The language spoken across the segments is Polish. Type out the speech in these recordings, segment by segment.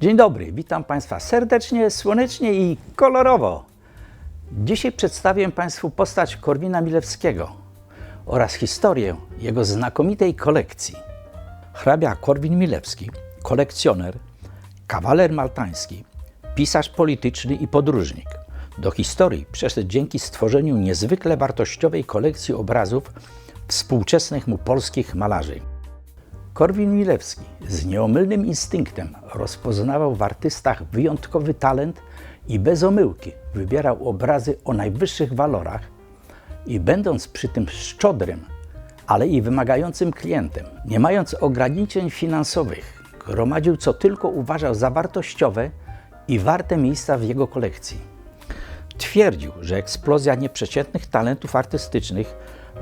Dzień dobry, witam Państwa serdecznie, słonecznie i kolorowo. Dzisiaj przedstawię Państwu postać Korwina Milewskiego oraz historię jego znakomitej kolekcji. Hrabia Korwin Milewski, kolekcjoner, kawaler maltański, pisarz polityczny i podróżnik. Do historii przeszedł dzięki stworzeniu niezwykle wartościowej kolekcji obrazów współczesnych mu polskich malarzy. Korwin Milewski z nieomylnym instynktem rozpoznawał w artystach wyjątkowy talent i bez omyłki wybierał obrazy o najwyższych walorach i będąc przy tym szczodrym, ale i wymagającym klientem, nie mając ograniczeń finansowych, gromadził co tylko uważał za wartościowe i warte miejsca w jego kolekcji. Twierdził, że eksplozja nieprzeciętnych talentów artystycznych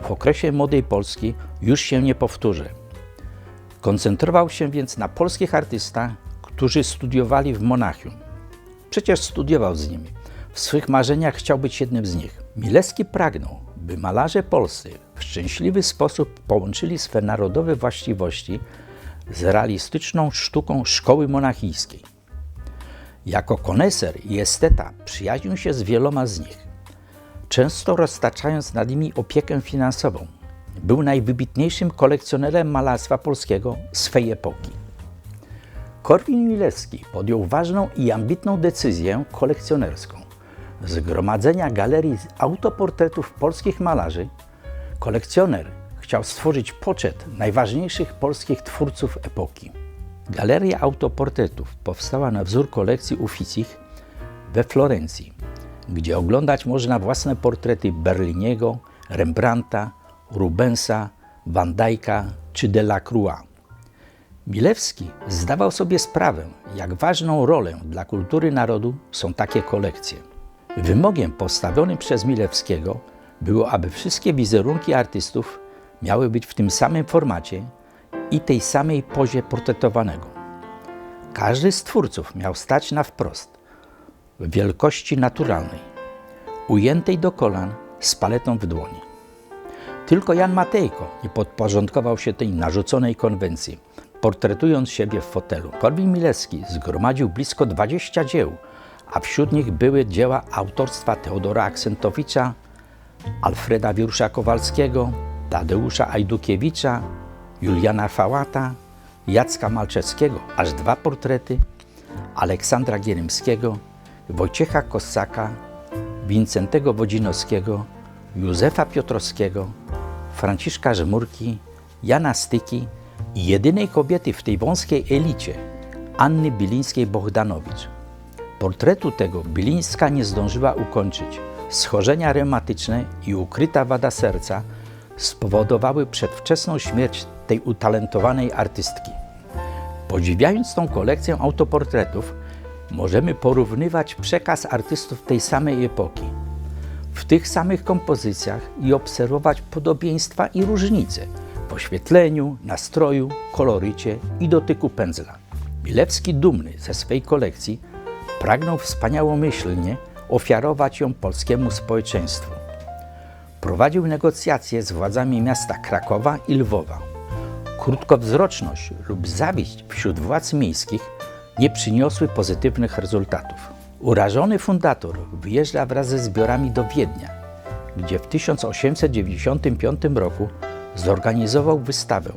w okresie młodej Polski już się nie powtórzy. Koncentrował się więc na polskich artystach, którzy studiowali w Monachium. Przecież studiował z nimi. W swych marzeniach chciał być jednym z nich. Milewski pragnął, by malarze polscy w szczęśliwy sposób połączyli swe narodowe właściwości z realistyczną sztuką szkoły monachijskiej. Jako koneser i esteta przyjaźnił się z wieloma z nich, często roztaczając nad nimi opiekę finansową. Był najwybitniejszym kolekcjonerem malarstwa polskiego swej epoki. Korwin Milewski podjął ważną i ambitną decyzję kolekcjonerską zgromadzenia galerii autoportretów polskich malarzy. Kolekcjoner chciał stworzyć poczet najważniejszych polskich twórców epoki. Galeria autoportretów powstała na wzór kolekcji Ufficich we Florencji, gdzie oglądać można własne portrety Berliniego, Rembrandta, Rubensa, Van Dycka czy Delacroix. Milewski zdawał sobie sprawę, jak ważną rolę dla kultury narodu są takie kolekcje. Wymogiem postawionym przez Milewskiego było, aby wszystkie wizerunki artystów miały być w tym samym formacie i tej samej pozie portretowanego. Każdy z twórców miał stać na wprost, w wielkości naturalnej, ujętej do kolan z paletą w dłoni. Tylko Jan Matejko nie podporządkował się tej narzuconej konwencji, portretując siebie w fotelu. Korwin Milewski zgromadził blisko 20 dzieł, a wśród nich były dzieła autorstwa Teodora Aksentowicza, Alfreda Wierusza-Kowalskiego, Tadeusza Ajdukiewicza, Juliana Fałata, Jacka Malczewskiego, aż dwa portrety, Aleksandra Gierymskiego, Wojciecha Kossaka, Wincentego Wodzinowskiego, Józefa Piotrowskiego, Franciszka Żmurki, Jana Styki i jedynej kobiety w tej wąskiej elicie, Anny Bilińskiej-Bohdanowicz. Portretu tego Bilińska nie zdążyła ukończyć. Schorzenia reumatyczne i ukryta wada serca spowodowały przedwczesną śmierć tej utalentowanej artystki. Podziwiając tą kolekcję autoportretów, możemy porównywać przekaz artystów tej samej epoki w tych samych kompozycjach i obserwować podobieństwa i różnice w oświetleniu, nastroju, kolorycie i dotyku pędzla. Milewski, dumny ze swej kolekcji, pragnął wspaniałomyślnie ofiarować ją polskiemu społeczeństwu. Prowadził negocjacje z władzami miasta Krakowa i Lwowa. Krótkowzroczność lub zawiść wśród władz miejskich nie przyniosły pozytywnych rezultatów. Urażony fundator wyjeżdża wraz ze zbiorami do Wiednia, gdzie w 1895 roku zorganizował wystawę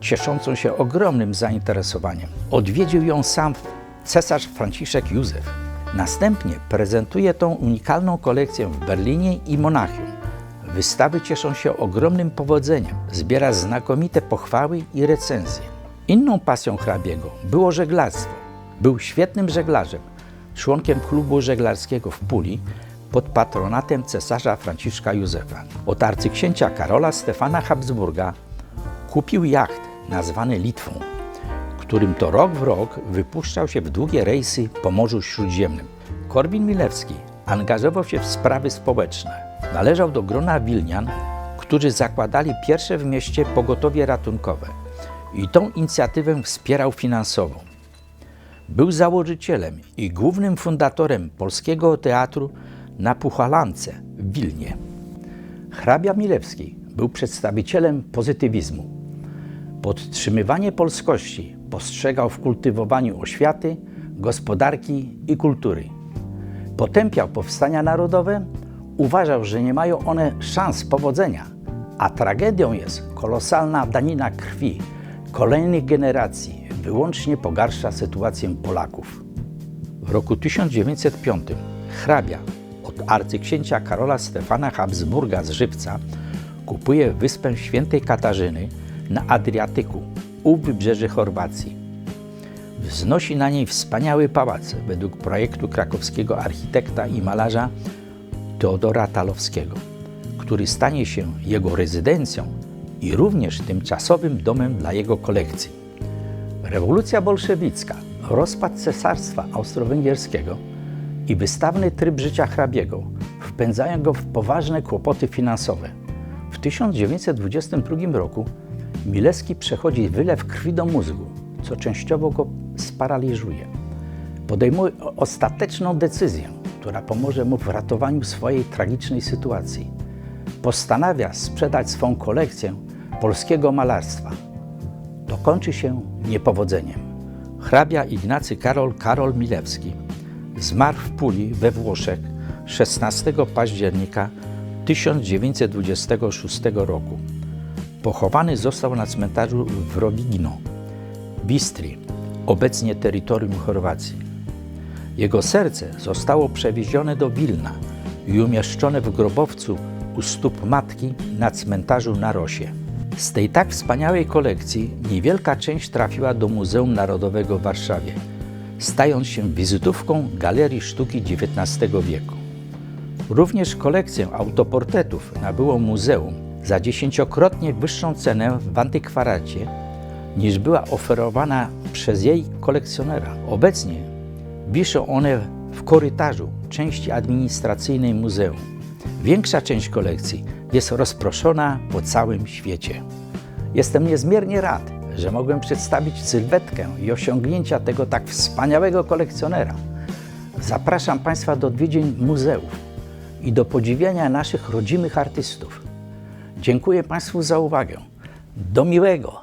cieszącą się ogromnym zainteresowaniem. Odwiedził ją sam cesarz Franciszek Józef. Następnie prezentuje tą unikalną kolekcję w Berlinie i Monachium. Wystawy cieszą się ogromnym powodzeniem, zbiera znakomite pochwały i recenzje. Inną pasją hrabiego było żeglarstwo. Był świetnym żeglarzem, członkiem klubu żeglarskiego w Puli pod patronatem cesarza Franciszka Józefa. Od arcyksięcia Karola Stefana Habsburga kupił jacht nazwany Litwą, którym to rok w rok wypuszczał się w długie rejsy po Morzu Śródziemnym. Korwin Milewski angażował się w sprawy społeczne. Należał do grona Wilnian, którzy zakładali pierwsze w mieście pogotowie ratunkowe i tą inicjatywę wspierał finansowo. Był założycielem i głównym fundatorem Polskiego Teatru na Puchalance w Wilnie. Hrabia Milewski był przedstawicielem pozytywizmu. Podtrzymywanie polskości postrzegał w kultywowaniu oświaty, gospodarki i kultury. Potępiał powstania narodowe, uważał, że nie mają one szans powodzenia, a tragedią jest kolosalna danina krwi kolejnych generacji, wyłącznie pogarsza sytuację Polaków. W roku 1905 hrabia od arcyksięcia Karola Stefana Habsburga z Żywca kupuje wyspę Świętej Katarzyny na Adriatyku u wybrzeży Chorwacji. Wznosi na niej wspaniały pałac według projektu krakowskiego architekta i malarza Teodora Talowskiego, który stanie się jego rezydencją i również tymczasowym domem dla jego kolekcji. Rewolucja bolszewicka, rozpad Cesarstwa Austro-Węgierskiego i wystawny tryb życia hrabiego wpędzają go w poważne kłopoty finansowe. W 1922 roku Milewski przechodzi wylew krwi do mózgu, co częściowo go sparaliżuje. Podejmuje ostateczną decyzję, która pomoże mu w ratowaniu swojej tragicznej sytuacji. Postanawia sprzedać swą kolekcję polskiego malarstwa. To kończy się niepowodzeniem. Hrabia Ignacy Karol Karol Milewski zmarł w Puli we Włoszech 16 października 1926 roku. Pochowany został na cmentarzu w Rowigno, w Istrii, obecnie terytorium Chorwacji. Jego serce zostało przewiezione do Wilna i umieszczone w grobowcu u stóp matki na cmentarzu na Rosie. Z tej tak wspaniałej kolekcji niewielka część trafiła do Muzeum Narodowego w Warszawie, stając się wizytówką Galerii Sztuki XIX wieku. Również kolekcję autoportretów nabyło muzeum za dziesięciokrotnie wyższą cenę w antykwaracie niż była oferowana przez jej kolekcjonera. Obecnie wiszą one w korytarzu części administracyjnej muzeum. Większa część kolekcji jest rozproszona po całym świecie. Jestem niezmiernie rad, że mogłem przedstawić sylwetkę i osiągnięcia tego tak wspaniałego kolekcjonera. Zapraszam Państwa do odwiedzin muzeów i do podziwiania naszych rodzimych artystów. Dziękuję Państwu za uwagę. Do miłego!